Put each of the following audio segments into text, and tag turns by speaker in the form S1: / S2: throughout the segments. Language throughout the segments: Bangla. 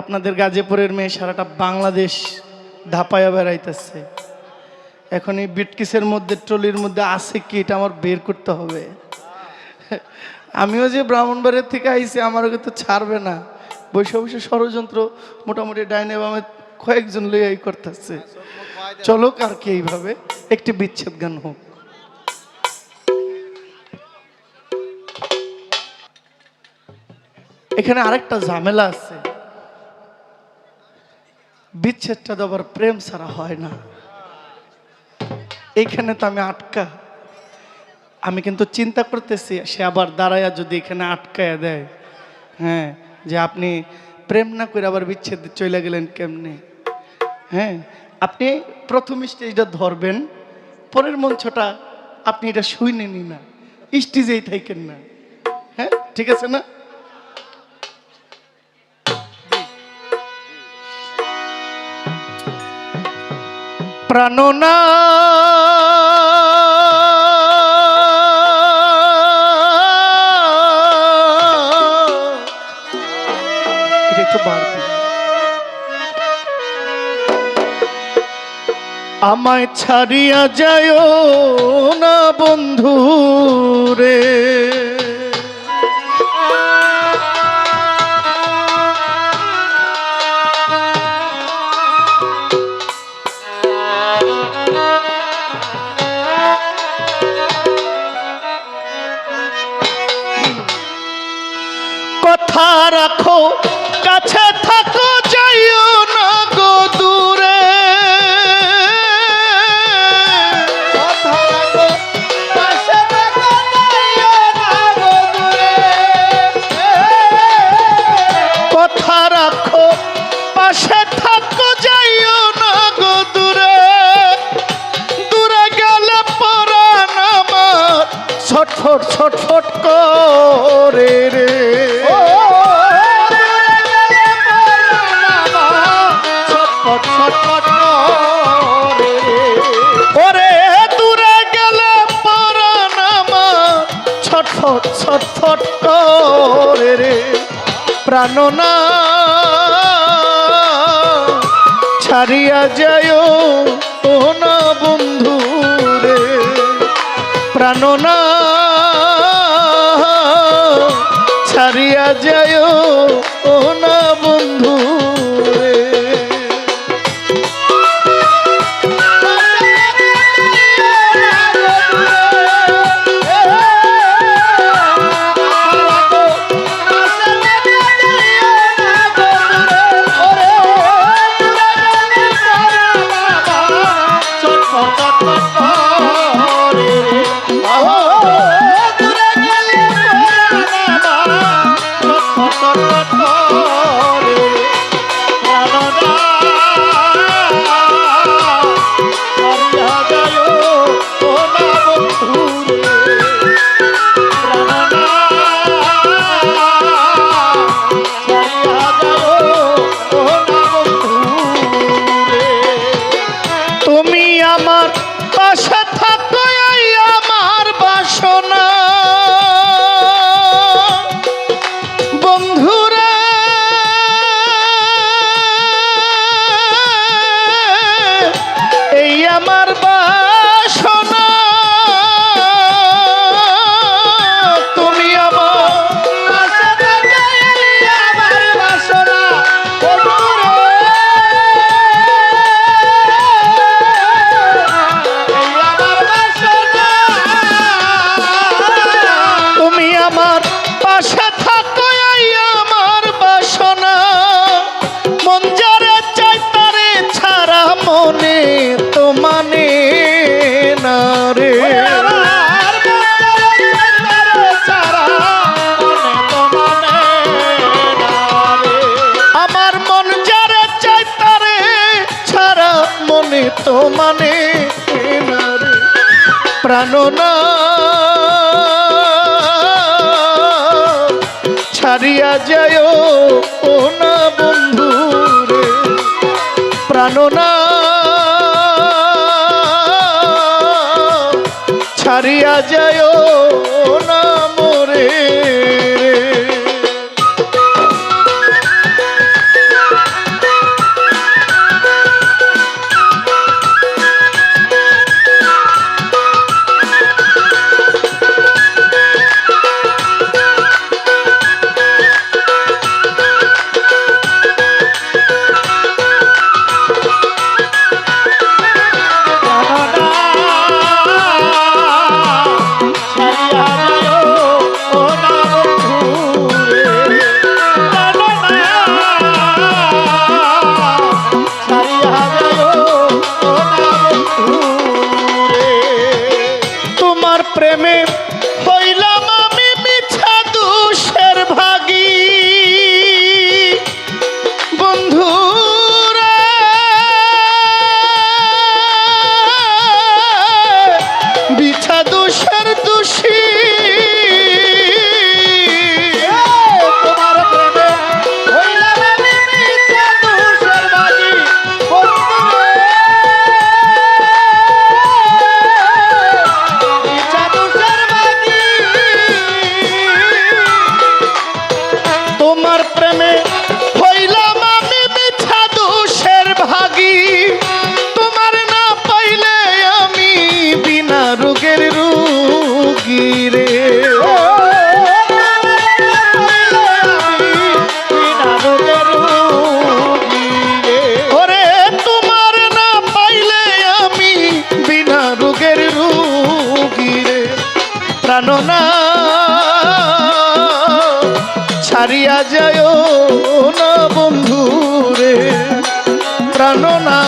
S1: আপনাদের গাজীপুরের মেয়ে সারাটা বাংলাদেশ ধাপায়া বেড়াইতেছে। এখন এই বিটকিসের মধ্যে, ট্রলির মধ্যে আছে কি, এটা আমার বের করতে হবে। আমিও যে ব্রাহ্মণবাড়ির থেকে আইছি, আমারও কিন্তু ছাড়বে না। বসে বসে ষড়যন্ত্র মোটামুটি ডাইনে বামে কয়েকজন লইয়াই করতেছে। চলো আর কি এইভাবে? একটি বিচ্ছেদ গান হোক। এখানে আরেকটা ঝামেলা আছে। বিচ্ছেদটা আবার প্রেম ছাড়া হয় না। এইখানে তো আমি আটকা। আমি কিন্তু চিন্তা করতেছি, সে আবার দাঁড়ায়া যদি এখানে আটকায়া দেয়। হ্যাঁ যে আপনি প্রেম না করে আবার বিচ্ছেদ চলে গেলেন কেমনে? হ্যাঁ আপনি প্রথম স্টেজটা ধরবেন, পরের মঞ্চটা আপনি এটা শুনে নি না স্টেজেই থাকেন না। হ্যাঁ ঠিক আছে না? প্রাণনা আমায় ছাড়িয়া যায় না বন্ধু রে কাছে থাকো যাইও না গো দূরে। কথা রাখো পাশে থাকো যাইও না গো দূরে। দূরে গেলে পরাণ আমার ছটফট ছটফট করে রে। ছটফট করে রে। প্রাণনা ছাড়িয়া যায় ও না বন্ধু রে। প্রাণনা ছাড়িয়া যায় ও তো মানে প্রাণনা ছাড়িয়া যায় ও না বন্ধু রে প্রাণনা ছাড়িয়া যায় জানো না ছাড়িয়া যায় না বন্ধুরে প্রাণ না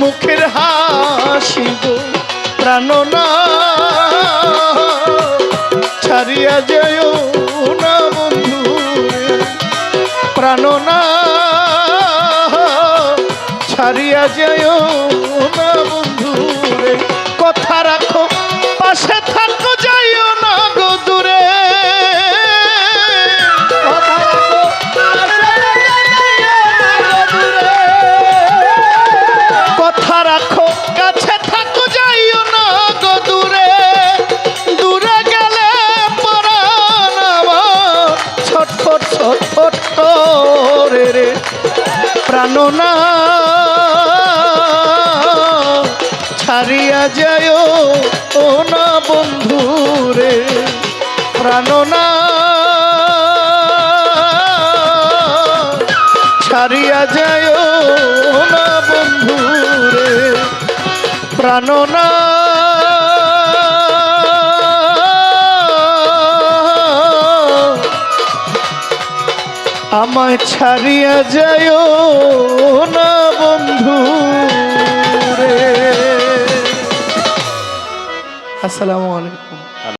S1: মুখের হাসি গো প্রাণনা ছাড়িয়া যায় না বন্ধু প্রাণনা ছাড়িয়া যায় ছাড়িয়া যায়, ও না বন্ধু রে প্রাণনা ছাড়িয়া যায় না বন্ধু রে প্রাণনা আমায় ছাড়িয়া যায় না বন্ধু রে আসসালামু আলাইকুম।